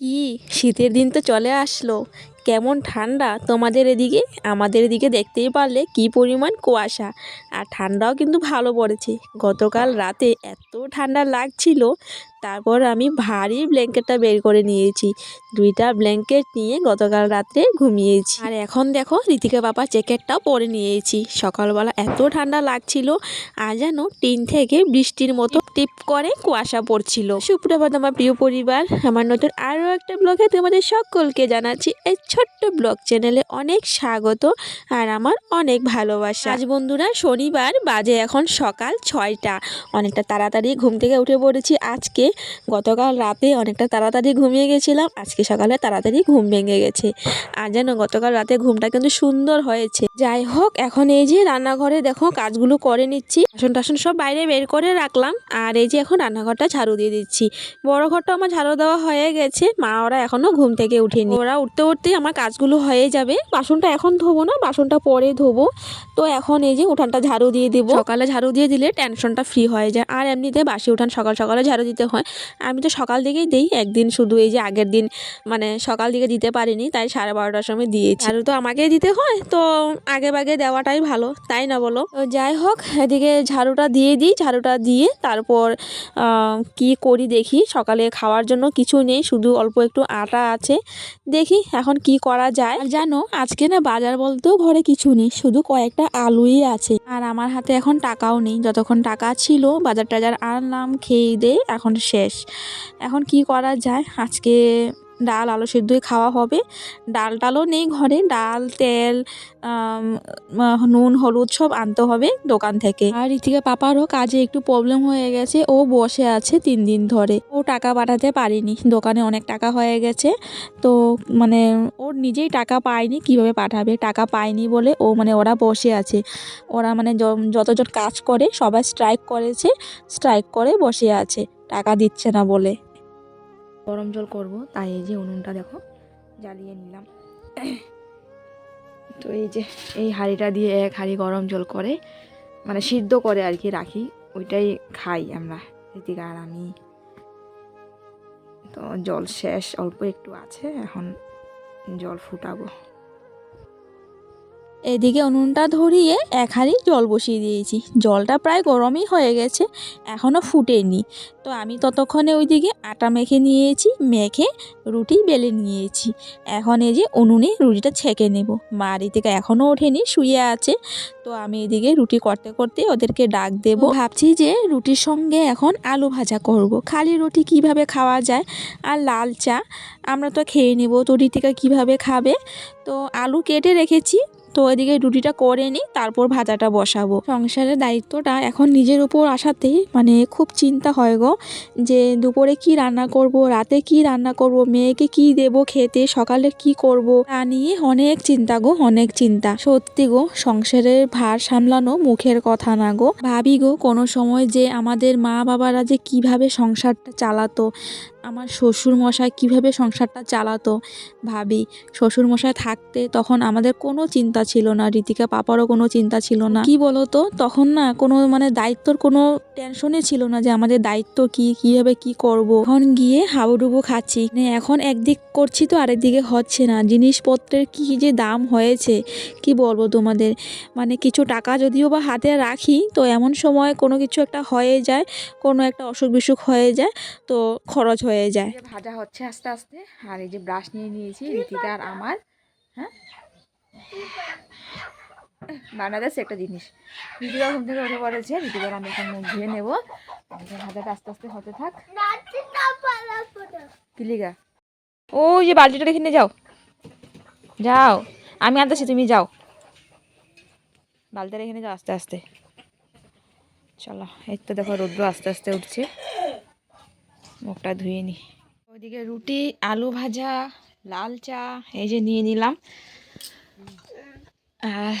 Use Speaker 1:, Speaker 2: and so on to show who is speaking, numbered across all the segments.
Speaker 1: কি? শীতের দিন তো চলে আসলো। কেমন ঠান্ডা তোমাদের এদিকে? আমাদের এদিকে দেখতেই পারলে কি পরিমাণ কুয়াশা। আর ঠান্ডাও কিন্তু ভালো পড়েছে। গতকাল রাতে এত ঠান্ডা লাগছিল, তারপর আমি ভারী ব্ল্যাঙ্কেটটা বের করে নিয়েছি। দুইটা ব্ল্যাঙ্কেট নিয়ে গতকাল রাত্রে ঘুমিয়েছি। আর এখন দেখো ঋতিকা বাবা জ্যাকেটটাও পরে নিয়েছি। সকালবেলা এত ঠান্ডা লাগছিল, আর যেন টিন থেকে বৃষ্টির মতো টিপ করে কুয়াশা পড়ছিল। সুপ্রভাত আমার প্রিয় পরিবার, আমার নতুন আরও একটা ব্লগে তোমাদের সকলকে জানাচ্ছি এই ছোট্ট ব্লগ চ্যানেলে অনেক স্বাগত আর আমার অনেক ভালোবাসা। আজ বন্ধুরা শনিবার, বাজে এখন সকাল ছয়টা। অনেকটা তাড়াতাড়ি ঘুম থেকে উঠে পড়েছি। আজকে গতকাল রাতে অনেকটা তাড়াতাড়ি ঘুমিয়ে গেছিলাম। আজকে সকালে তাড়াতাড়ি ঘুম ভেঙে গেছে। আর যেন গতকাল রাতে ঘুমটা কিন্তু সুন্দর হয়েছে। যাই হোক, এখন এই যে রান্নাঘরে দেখো কাজগুলো করে নিচ্ছি। বাসন টাসন সব বাইরে বের করে রাখলাম। আর এই যে এখন রান্নাঘরটা ঝাড়ু দিয়ে দিচ্ছি। বড় ঘরটা আমার ঝাড়ু দেওয়া হয়ে গেছে। মা, ওরা এখনও ঘুম থেকে উঠেনি। ওরা উঠতে উঠতেই আমার কাজগুলো হয়ে যাবে। বাসনটা এখন ধোবো না, বাসনটা পরে ধোবো। তো এখন এই যে উঠানটা ঝাড়ু দিয়ে দিব। সকালে ঝাড়ু দিয়ে দিলে টেনশনটা ফ্রি হয়ে যায়। আর এমনিতে বাসি উঠান সকাল সকালে ঝাড়ু দিতে হয়। আমি তো সকাল দিকেই দিই, একদিন শুধু এই যে আগের দিন মানে সকাল দিকে দিতে পারিনি, তাই সাড়ে বারোটার সময় দিয়েছি। ঝাড়ু তো আমাকেই দিতে হয়, তো আগে বাগে দেওয়াটাই ভালো, তাই না বলো? যাই হোক, এদিকে ঝাড়ুটা দিয়ে দিই, ঝাড়ুটা দিয়ে তারপর কি করি দেখি। সকালে খাওয়ার জন্য কিছু নেই, শুধু অল্প একটু আটা আছে। দেখি এখন কি করা যায়? আর জানো, আজকে না বাজার বলতেও ঘরে কিছু নেই, শুধু কয়েকটা আলুই আছে। আর আমার হাতে এখন টাকাও নেই, যতক্ষণ টাকা ছিল বাজার টাজার আনলাম, খেয়ে দে, এখন শেষ। এখন কি করা যায়? আজকে ডাল, আলু সেদ্ধই খাওয়া হবে। ডাল টালও নেই ঘরে। ডাল, তেল নুন, হলুদ সব আনতে হবে দোকান থেকে। আর ঋতিকা পাপারও কাজে একটু প্রবলেম হয়ে গেছে। ও বসে আছে তিন দিন ধরে। ও টাকা পাঠাতে পারেনি। দোকানে অনেক টাকা হয়ে গেছে। তো মানে ওর নিজেই টাকা পায়নি কীভাবে পাঠাবে? টাকা পায়নি বলে ও মানে ওরা বসে আছে। ওরা মানে যতজন কাজ করে সবাই স্ট্রাইক করেছে। স্ট্রাইক করে বসে আছে। টাকা দিচ্ছে না বলে। গরম জল করব। তাই এই যে উনুনটা দেখো, জ্বালিয়ে নিলাম। তো এই যে, এই হাঁড়িটা দিয়ে এক হাঁড়ি গরম জল করে মানে সিদ্ধ করে আর কি রাখি, ওইটাই খাই আমরা ঋতিকা আর আমি। তো জল শেষ, অল্প একটু আছে, এখন জল ফুটাবো। এদিকে উনুনটা ধরিয়ে এক হাঁড়ি জল বসিয়ে দিয়েছি। জলটা প্রায় গরমই হয়ে গেছে এখনও ফুটেনি। তো আমি ততক্ষণে ওইদিকে আটা মেখে নিয়েছি মেখে রুটি বেলে নিয়েছি। এখন এই যে উনুনে রুটিটা ছেঁকে নেব। মা থেকে এখনও ওঠেনি শুয়ে আছে। তো আমি এদিকে রুটি করতে করতে ওদেরকে ডাক দেব। ভাবছি যে রুটির সঙ্গে এখন আলু ভাজা করব। খালি রুটি কীভাবে খাওয়া যায়? আর লাল চা আমরা তো খেয়ে নেব। তো ঋতিকা কীভাবে খাবে? তো আলু কেটে রেখেছি। তো এদিকে রুটিটা করে নিই তারপর ভাজাটা বসাবো। সংসারের দায়িত্বটা এখন নিজের উপর আসাতে মানে খুব চিন্তা হয় গো, যে দুপুরে কি রান্না করব, রাতে কি রান্না করব, মেয়েকে কি দেব খেতে, সকালে কি করব, তা নিয়ে অনেক চিন্তা গো, অনেক চিন্তা। সত্যি গো, সংসারের ভার সামলানো মুখের কথা না গো। ভাবি গো, কোনো সময় যে আমাদের মা বাবারা যে কীভাবে সংসারটা চালাতো আমার শ্বশুর মশাই কীভাবে সংসারটা চালাতো ভাবি। শ্বশুর মশাই থাকতে তখন আমাদের কোনো চিন্তা ছিল না ঋতিকা পাপারও কোনো চিন্তা ছিল না। কি বলতো? তখন না কোনো মানে দায়িত্বর কোনো টেনশনই ছিল না যে আমাদের দায়িত্ব কি, কীভাবে কি করব। এখন গিয়ে হাবুডুবু খাচ্ছি। এখন একদিক করছি তো আরেকদিকে হচ্ছে না। জিনিসপত্রের কি যে দাম হয়েছে, কি বলব তোমাদের? মানে কিছু টাকা যদিও বা হাতে রাখি, তো এমন সময় কোনো কিছু একটা হয়ে যায়, কোনো একটা অসুখ বিসুখ হয়ে যায়, তো খরচ হয়ে যায়। ভাজা হচ্ছে আস্তে আস্তে আর এই যে ব্রাশ নিয়ে নিয়েছি ঋতিকা আর আমার হ্যাঁ? বাংলাদেশ একটা জিনিস। ঋতিকা ঘুম থেকে উঠে পড়েছে ঋতিকার আমি এখন মুখ ধুয়ে নেব। ভাজাটা আস্তে আস্তে হতে থাক। কিলিগা ওই যে বালতিটা রেখে নিয়ে যাও। যাও। আমি আনতেছি তুমি যাও। বালতিটা রেখে নিয়ে যাও আস্তে আস্তে। চলো এই তো দেখো রৌদ্র আস্তে আস্তে উঠছে। মুখটা ধুয়ে নি। ওইদিকে রুটি আলু ভাজা
Speaker 2: লাল চা এই যে নিয়ে নিলাম। আর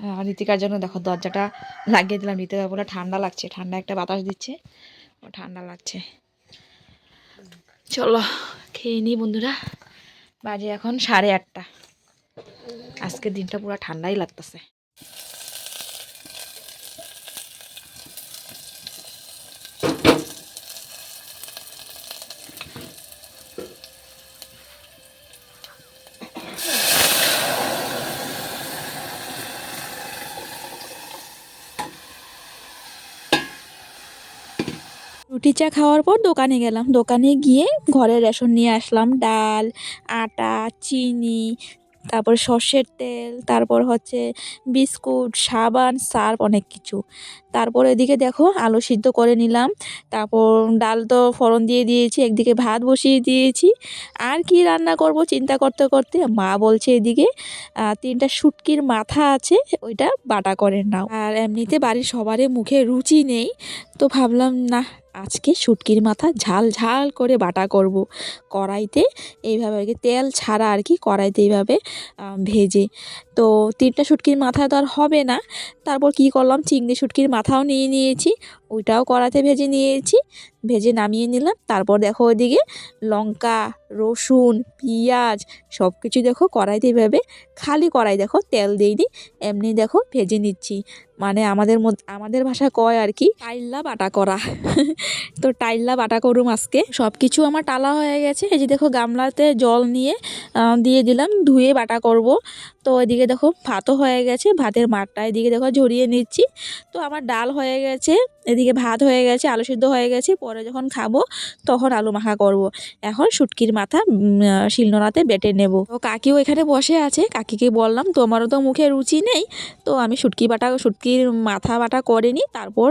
Speaker 2: আহ, ঋতিকার জন্য দেখো দরজাটা লাগিয়ে দিলাম। ঋতিকা পুরো ঠান্ডা লাগছে ঠান্ডা একটা বাতাস দিচ্ছে। ও ঠান্ডা লাগছে। চলো খেয়ে নিই বন্ধুরা। বাজে এখন সাড়ে আটটা। আজকের দিনটা পুরো ঠান্ডাই লাগতেছে।
Speaker 1: রুটি চা খাওয়ার পর দোকানে গেলাম। দোকানে গিয়ে ঘরের রেশন নিয়ে আসলাম। ডাল, আটা, চিনি, তারপর সর্ষের তেল, তারপর হচ্ছে বিস্কুট, সাবান, সার্ফ অনেক কিছু। তারপর এদিকে দেখো আলু সিদ্ধ করে নিলাম। তারপর ডাল তো ফোড়ন দিয়ে দিয়েছি, একদিকে ভাত বসিয়ে দিয়েছি। আর কি রান্না করব চিন্তা করতে করতে মা বলছে এদিকে তিনটা শুটকির মাথা আছে, ওইটা বাটা করে নাও। আর এমনিতে বাড়ির সবারই মুখে রুচি নেই, তো ভাবলাম না আজকে শুটকির মাথা ঝাল ঝাল করে বাটা করব। কড়াইতে এইভাবে আর কি তেল ছাড়া আর কি কড়াইতে এইভাবে ভেজে। তো তিনটা শুটকির মাথা তো আর হবে না। তারপর কি করলাম? চিংড়ি শুটকির মাথাও নিয়ে নিয়েছি, ওইটাও কড়াতে ভেজে নিয়েছি, ভেজে নামিয়ে নিলাম। তারপর দেখো ওইদিকে লঙ্কা, রসুন, পেঁয়াজ সব কিছু দেখো কড়াইতে এইভাবে খালি কড়াই দেখো তেল দিয়ে দিই, এমনি দেখো ভেজে নিচ্ছি। মানে আমাদের আমাদের ভাষায় কয় আর কি? টাইল্লা বাটা করা। তো টাইল্লা বাটা করুম আজকে। সব কিছু আমার টালা হয়ে গেছে। এই যে দেখো গামলাতে জল নিয়ে দিয়ে দিলাম, ধুয়ে বাটা করব। তো এদিকে দেখো ভাতও হয়ে গেছে, ভাতের মাঠটা এদিকে দেখো ঝরিয়ে নিচ্ছি। তো আমার ডাল হয়ে গেছে, এদিকে ভাত হয়ে গেছে, আলু সিদ্ধ হয়ে গেছে, পরে যখন খাব তখন আলু মাখা করব। এখন শুটকির মাথা শিলনোড়াতে বেটে নেব। তো কাকিও এখানে বসে আছে, কাকিকে বললাম তোমারও তো মুখে রুচি নেই, তো আমি শুটকি বাটা শুটকির মাথা বাটা করে নিই, তারপর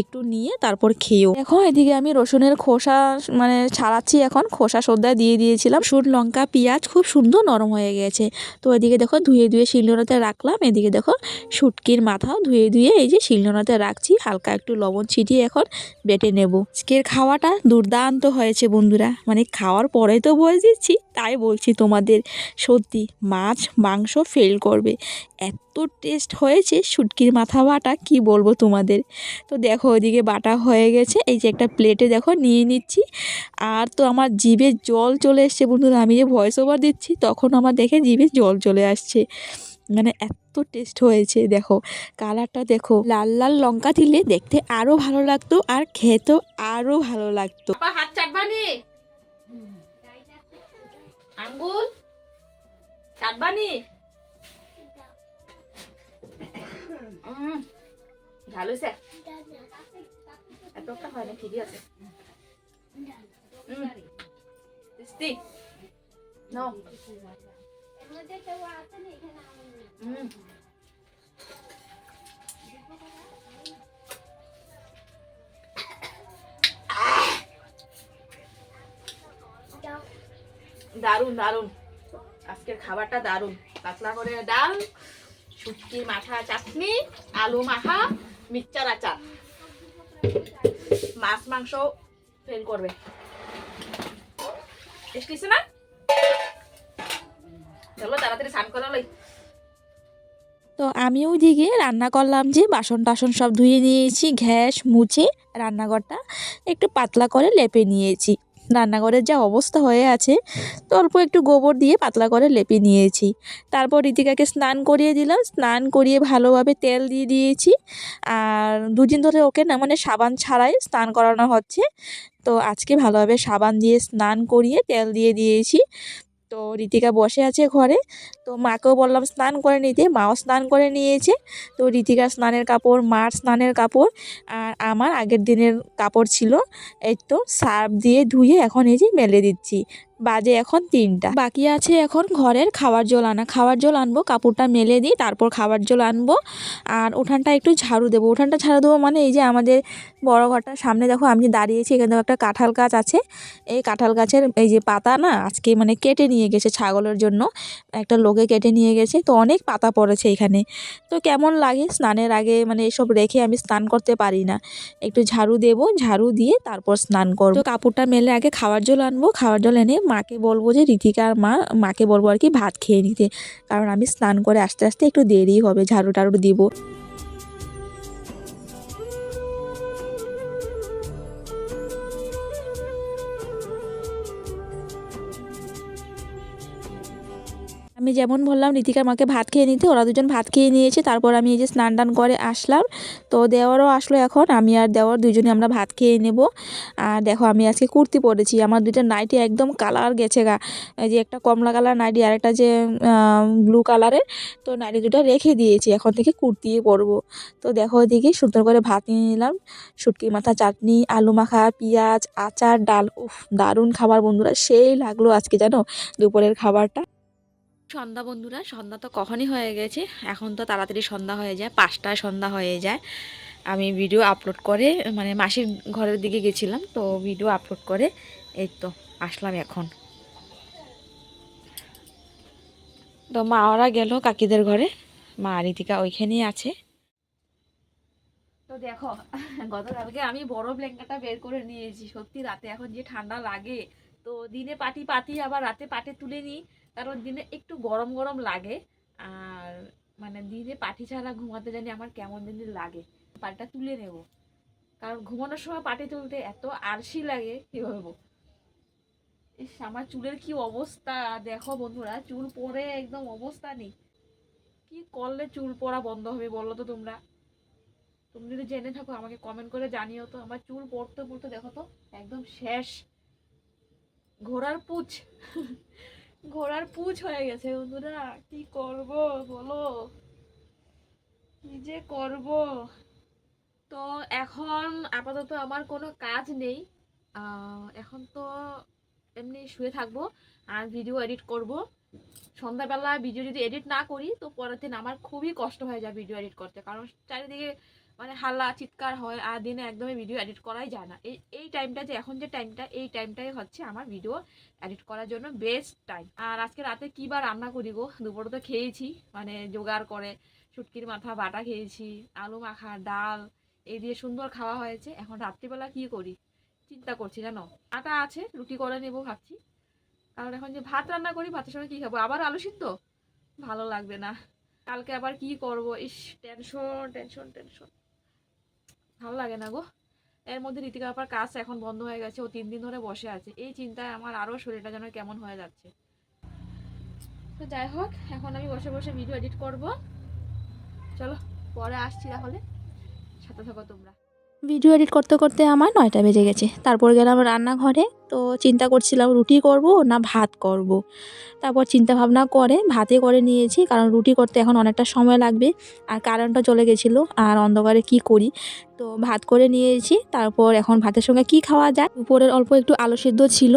Speaker 1: একটু নিয়ে তারপর খেয়েও। দেখো এদিকে আমি রসুনের খোসা মানে ছাড়াচ্ছি এখন, খোসা সদ্যা দিয়ে দিয়েছিলাম। রসুন, লঙ্কা, পেঁয়াজ খুব সুন্দর নরম হয়ে গেছে। তো এদিকে দেখো ধুয়ে ধুয়ে শিলনোড়াতে রাখলাম। এদিকে দেখো শুটকির মাথাও ধুয়ে ধুয়ে এই যে শিলনোড়াতে রাখছি। হালকা একটু লবণ ছিটিয়ে এখন বেটে নেব। আজকের খাওয়াটা দুর্দান্ত হয়েছে বন্ধুরা। মানে খাওয়ার পরে তো বলে দিচ্ছি, তাই বলছি তোমাদের সত্যি মাছ, মাংস ফেল করবে। এত টেস্ট হয়েছে, শুটকির মাথা বাটা, কি বলব তোমাদের? তো দেখো ওইদিকে বাটা হয়ে গেছে, এই যে একটা প্লেটে দেখো নিয়ে নিচ্ছি। আর তো আমার জিভে জল চলে এসছে বন্ধুরা, আমি যে ভয়েস ওভার দিচ্ছি, তখন আমার দেখে জিভে জল চলে আসছে। মানে এত টেস্ট হয়েছে, দেখো। কালারটা দেখো, লাল লাল লঙ্কা দিলে দেখতে আরও ভালো লাগতো আর খেতেও আরও ভালো লাগতো।
Speaker 2: আঙ্গুল চাটবানি ঝাল হয়েছে? এত হয় না ঠিকই আছে। টেস্টি। দারুণ আজকের খাবারটা দারুণ পাতলা করে ডাল শুটকির মাথা চাটনি, আলু মাখা, মিক্সচার আচার। মাছ, মাংস ফেল করবে। টেস্ট না? চলো তাড়াতাড়ি স্নান করে
Speaker 1: তো আমি ওইদিকে রান্না করলাম যে বাসন টাসন সব ধুয়ে নিয়েছি গ্যাস মুছে রান্নাঘরটা একটু পাতলা করে লেপে নিয়েছি। রান্নাঘরের যা অবস্থা হয়ে আছে, তো অল্প একটু গোবর দিয়ে পাতলা করে লেপে নিয়েছি। তারপর ঋতিকাকে স্নান করিয়ে দিলাম। স্নান করিয়ে ভালোভাবে তেল দিয়ে দিয়েছি। আর দুদিন ধরে ওকে না মানে সাবান ছাড়াই স্নান করানো হচ্ছে। তো আজকে ভালোভাবে সাবান দিয়ে স্নান করিয়ে তেল দিয়ে দিয়েছি। তো ঋতিকা বসে আছে ঘরে। তো মাকেও বললাম, স্নান করে নিতে মাও স্নান করে নিয়েছে। তো ঋতিকার স্নানের কাপড়, মার স্নানের কাপড় আর আমার আগের দিনের কাপড় ছিল। এই তো সার্ফ দিয়ে ধুয়ে এখন এই যে মেলে দিচ্ছি। বাজে এখন তিনটা। বাকি আছে এখন ঘরের খাবার জল আনা। খাবার জল আনব, কাপড়টা মেলে দিই, তারপর খাবার জল আনব। আর উঠানটা একটু ঝাড়ু দেবো। উঠানটা ঝাড়ু দেবো মানে এই যে আমাদের বড় ঘরটার সামনে দেখো, আমি দাঁড়িয়েছি এখানে দেখো একটা কাঁঠাল গাছ আছে। এই কাঁঠাল গাছের এই যে পাতা না, আজকে মানে কেটে নিয়ে গেছে ছাগলের জন্য। একটা লোকে কেটে নিয়ে গেছে, তো অনেক পাতা পড়েছে এখানে। তো কেমন লাগে স্নানের আগে মানে এসব রেখে আমি স্নান করতে পারি না। একটু ঝাড়ু দেবো, ঝাড়ু দিয়ে তারপর স্নান করব। কাপড়টা মেলে আগে খাওয়ার জল আনব, খাওয়ার জল এনে মাকে বলব যে রীতিকার মা, মাকে বলব আর কি ভাত খেয়ে নিতে। কারণ আমি স্নান করে আস্তে আস্তে একটু দেরি হবে, ঝাড়ু টাড়ু দিব। আমি যেমন বললাম ঋতিকার মাকে ভাত খেয়ে নিতে, ওরা দুজন ভাত খেয়ে নিয়েছে, তারপর আমি এই যে স্নান টান করে আসলাম। তো দেওয়ারও আসলো এখন, আমি আর দেওয়ার দুজনে আমরা ভাত খেয়ে নেব। আর দেখো, আমি আজকে কুর্তি পরেছি, আমার দুইটা নাইটি একদম কালার গেছে গা। এই যে একটা কমলা কালার নাইটি আর একটা যে ব্লু কালারের, তো নাইটি দুটো রেখে দিয়েছি, এখন থেকে কুর্তি পরবো। তো দেখো ওইদিকে সুন্দর করে ভাত নিয়ে নিলাম, শুটকি মাথা, চাটনি, আলু মাখা, পেঁয়াজ, আচার, ডাল, উফ, দারুণ খাবার বন্ধুরা, সেই লাগল আজকে জানো দুপুরের খাবারটা।
Speaker 2: সন্ধ্যা বন্ধুরা, সন্ধ্যা তো কখনই হয়ে গেছে। এখন তো তাড়াতাড়ি সন্ধ্যা হয়ে যায়, পাঁচটায় সন্ধ্যা হয়ে যায়। আমি ভিডিও আপলোড করে মানে মাসির ঘরের দিকে গেছিলাম, তো ভিডিও আপলোড করে এই তো আসলাম এখন। তো মা ওরা গেল কাকিদের ঘরে, মা রীতিকা ওইখানেই আছে। তো দেখো, গতকালকে আমি বড় ব্ল্যাঙ্কেটটা বের করে নিয়েছি। সত্যি রাতে এখন যে ঠান্ডা লাগে, তো দিনে পাটি পাতি, আবার রাতে পাটে তুলে নিই। কারণ দিনে একটু গরম গরম লাগে। আর মানে দিনে পাটি ছাড়া ঘুমাতে জানি আমার কেমন দিন লাগে। পাটিটা তুলে নেব। কারণ ঘুমানোর সময় পাটি তুলতে এত আলসি লাগে কি বলব ইস, আমার চুলের কি অবস্থা? দেখো বন্ধুরা, চুল পরে একদম অবস্থা নেই। কি করলে চুল পড়া বন্ধ হবে বলো তো তোমরা? তুমি যদি জেনে থাকো, আমাকে কমেন্ট করে জানিও তো। আমার চুল পড়তে পড়তে দেখো তো, একদম শেষ। ঘোড়ার পুছ ঘোড়ার পুছ হয়ে গেছে, বন্ধুরা। কি করব বলো? কি যে করব? তো এখন আপাতত আমার কোনো কাজ নেই। এখন তো এমনি শুয়ে থাকব আর ভিডিও এডিট করব। সন্ধ্যাবেলা ভিডিও যদি এডিট না করি, তো পরের দিন আমার খুবই কষ্ট হয়ে যায় ভিডিও এডিট করতে। কারণ চারিদিকে মানে হাল্লা, চিৎকার হয়, আর দিনে একদমই ভিডিও এডিট করাই যায় না। এই এই টাইমটা যে, এখন যে টাইমটা এই টাইমটাই হচ্ছে আমার ভিডিও এডিট করার জন্য বেস্ট টাইম আর আজকে রাতে কী বা রান্না করি গো? দুপুরে তো খেয়েছি মানে জোগাড় করে, শুটকির মাথা, বাটা খেয়েছি, আলু মাখা, ডাল, এই দিয়ে সুন্দর খাওয়া হয়েছে। এখন রাত্রিবেলা কি করি? চিন্তা করছি, জানো? আটা আছে, রুটি করে নেব ভাবছি। কারণ এখন যে ভাত রান্না করি, ভাতের সঙ্গে কী খাব? আবার আলু সিদ্ধ? ভালো লাগবে না। কালকে আবার কি করব? ইস টেনশন টেনশন টেনশন ভালো লাগে না গো। এর মধ্যে ঋতিকা আপার কাজ এখন বন্ধ হয়ে গেছে, ও তিন দিন ধরে বসে আছে। এই চিন্তায় আমার আরও শরীরটা যেন কেমন হয়ে যাচ্ছে। তো যাই হোক, এখন আমি বসে বসে ভিডিও এডিট করব। চলো, পরে আসছি তাহলে। সাথে থাকো তোমরা।
Speaker 1: ভিডিও এডিট করতে করতে আমার নয়টা বেজে গেছে। তারপর গেলাম রান্নাঘরে, তো চিন্তা করছিলাম রুটি করব না ভাত করব। তারপর চিন্তা ভাবনা করে ভাতে করে নিয়েছি, কারণ রুটি করতে এখন অনেকটা সময় লাগবে আর কারেন্টও চলে গেছিল আর অন্ধকারে কি করি। তো ভাত করে নিয়েছি, তারপর এখন ভাতের সঙ্গে কি খাওয়া যায়? উপরের অল্প একটু আলু সেদ্ধ ছিল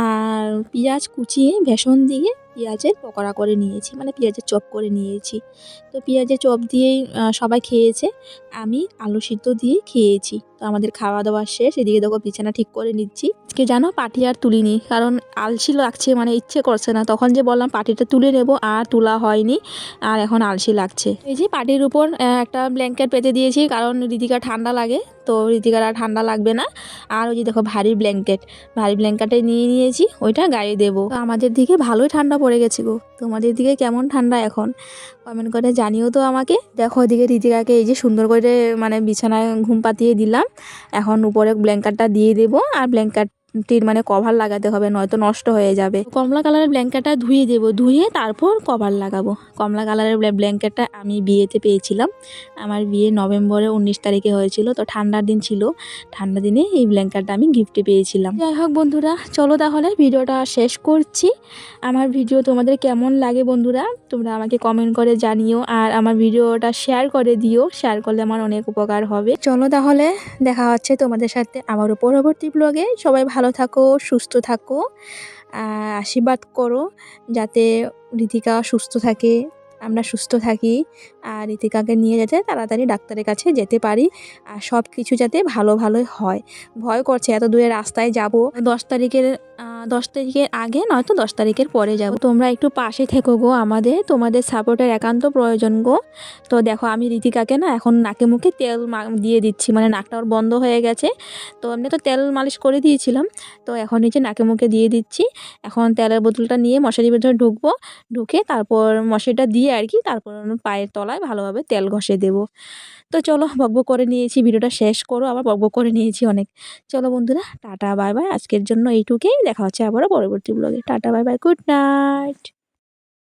Speaker 1: আর পেঁয়াজ কুচিয়ে বেসন দিয়ে পেঁয়াজের পকোড়া করে নিয়েছি মানে পেঁয়াজের চপ করে নিয়েছি। তো পেঁয়াজের চপ দিয়েই সবাই খেয়েছে। আমি আলু সিদ্ধ দিয়ে খেয়েছি। তো আমাদের খাওয়া দাওয়া শেষ, এদিকে দেখো বিছানা ঠিক করে নিচ্ছি। আজকে জানো পাটি আর তুলিনি, কারণ আলসি লাগছে মানে ইচ্ছে করছে না। তখন যে বললাম পাটিটা তুলে নেব, আর তোলা হয়নি, আর এখন আলসি লাগছে। এই যে পাটির উপর একটা ব্ল্যাঙ্কেট পেতে দিয়েছি, কারণ ঋতিকা ঠান্ডা লাগে, তো ঋতিকার আর ঠান্ডা লাগবে না। আর ওই যে দেখো ভারী ব্ল্যাঙ্কেট ভারী ব্ল্যাঙ্কেটে নিয়ে নিয়েছি, ওইটা গায়ে দেবো। আমাদের দিকে ভালোই ঠান্ডা পড়ে গেছে গো। তোমাদের দিকে কেমন ঠান্ডা এখন? কমেন্ট করে জানিও তো আমাকে। দেখো ওদিকে রিতিকাকে এই যে সুন্দর করে মানে বিছানায় ঘুম পাতিয়ে দিলাম। এখন উপরে ব্ল্যাঙ্কারটা দিয়ে দেবো। আর ব্ল্যাঙ্কেটটির মানে কভার লাগাতে হবে, নয়তো নষ্ট হয়ে যাবে। কমলা কালারের ব্ল্যাঙ্কেটটা ধুয়ে দেবো, ধুয়ে তারপর কভার লাগাবো। কমলা কালারের ব্ল্যাঙ্কেটটা আমি বিয়েতে পেয়েছিলাম। আমার বিয়ে নভেম্বরের উনিশ তারিখে হয়েছিল, তো ঠান্ডার দিন ছিল। ঠান্ডা দিনে এই ব্ল্যাঙ্কেটটা আমি গিফটে পেয়েছিলাম। যাই হোক বন্ধুরা, চলো তাহলে ভিডিওটা শেষ করছি। আমার ভিডিও তোমাদের কেমন লাগে বন্ধুরা? তোমরা আমাকে কমেন্ট করে জানিও, আর আমার ভিডিওটা শেয়ার করে দিও। শেয়ার করলে আমার অনেক উপকার হবে। চলো তাহলে দেখা হচ্ছে তোমাদের সাথে আবারও পরবর্তী ব্লগে সবাই ভালো থাকো সুস্থ থাকো। আশীর্বাদ করো যাতে ঋতিকা সুস্থ থাকে। আমরা সুস্থ থাকি আর ঋতিকাকে নিয়ে যাতে তাড়াতাড়ি ডাক্তারের কাছে যেতে পারি আর সব কিছু যাতে ভালো ভালোই হয়। ভয় করছে, এত দূরে রাস্তায় যাব। দশ তারিখের দশ তারিখের আগে নয়তো দশ তারিখের পরে যাব। তোমরা একটু পাশে থেকো গো আমাদের, তোমাদের সাপোর্টের একান্ত প্রয়োজন গো। তো দেখো, আমি ঋতিকাকে না এখন নাকে মুখে তেল দিয়ে দিচ্ছি মানে নাকটা ওর বন্ধ হয়ে গেছে। তো এমনি তো তেল মালিশ করে দিয়েছিলাম, তো এখন নিচে নাকে মুখে দিয়ে দিচ্ছি। এখন তেলের বোতলটা নিয়ে মশারির ভেতরে ঢুকবো, ঢুকে তারপর মশারিটা দিয়ে আর কি তারপর পায়ের তলায় ভালোভাবে তেল ঘষে দেব। তো চলো বকবো করে নিয়েছি, ভিডিওটা শেষ করো, আবার বকবো করে নিয়েছি অনেক। চলো বন্ধুরা, টাটা, বাই বাই। আজকের জন্য এইটুকুই। দেখা হচ্ছে আবারও পরবর্তী ব্লগে tata, bye bye. Good night.